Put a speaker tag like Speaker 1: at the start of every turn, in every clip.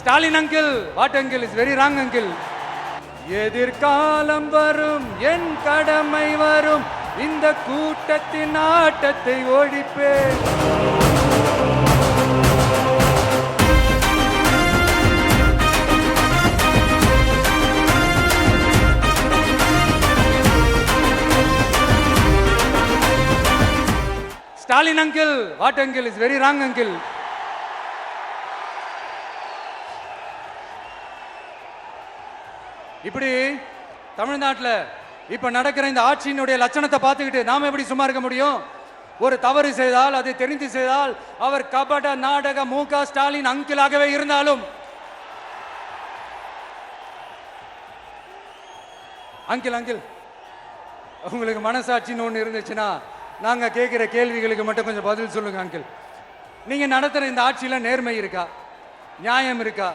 Speaker 1: Stalin uncle what uncle is very wrong uncle எதிர்காலம் வரும் என் கடமை வரும். இந்த கூட்டத்தின் ஆட்டத்தை ஒழிப்பேன் Stalin uncle what uncle is very wrong uncle இப்படி தமிழ்நாட்டில் இப்போ நடக்கிற இந்த ஆட்சியினுடைய லட்சணத்தை பார்த்துக்கிட்டு நாம் எப்படி சும்மா இருக்க முடியும்? ஒரு தவறு செய்தால் அதை தெரிந்து செய்தால் அவர் கபட நாடக மு க ஸ்டாலின் அங்கிளாகவே இருந்தாலும் அங்கிள் அங்கிள் உங்களுக்கு மனசாட்சின்னு ஒன்று இருந்துச்சுன்னா நாங்கள் கேட்குற கேள்விகளுக்கு மட்டும் கொஞ்சம் பதில் சொல்லுங்கள் அங்கிள். நீங்கள் நடத்துகிற இந்த ஆட்சியில் நேர்மை இருக்கா? நியாயம் இருக்கா?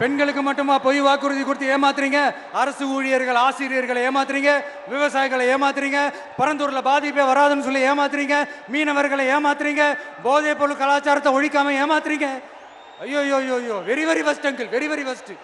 Speaker 1: பெண்களுக்கு மட்டுமா பொய் வாக்குறுதி கொடுத்து ஏமாத்துறீங்க? அரசு ஊழியர்கள் ஆசிரியர்களை ஏமாத்துறீங்க? விவசாயிகளை ஏமாத்துறீங்க? பரந்தூரில் பாதிப்பே வராதுன்னு சொல்லி ஏமாத்துறீங்க? மீனவர்களை ஏமாத்துறீங்க? போதைப் பொருள் கலாச்சாரத்தை ஒழிக்காம ஏமாத்துறீங்க? ஐயோ ஐயோ ஐயோ very very fast uncle very very fast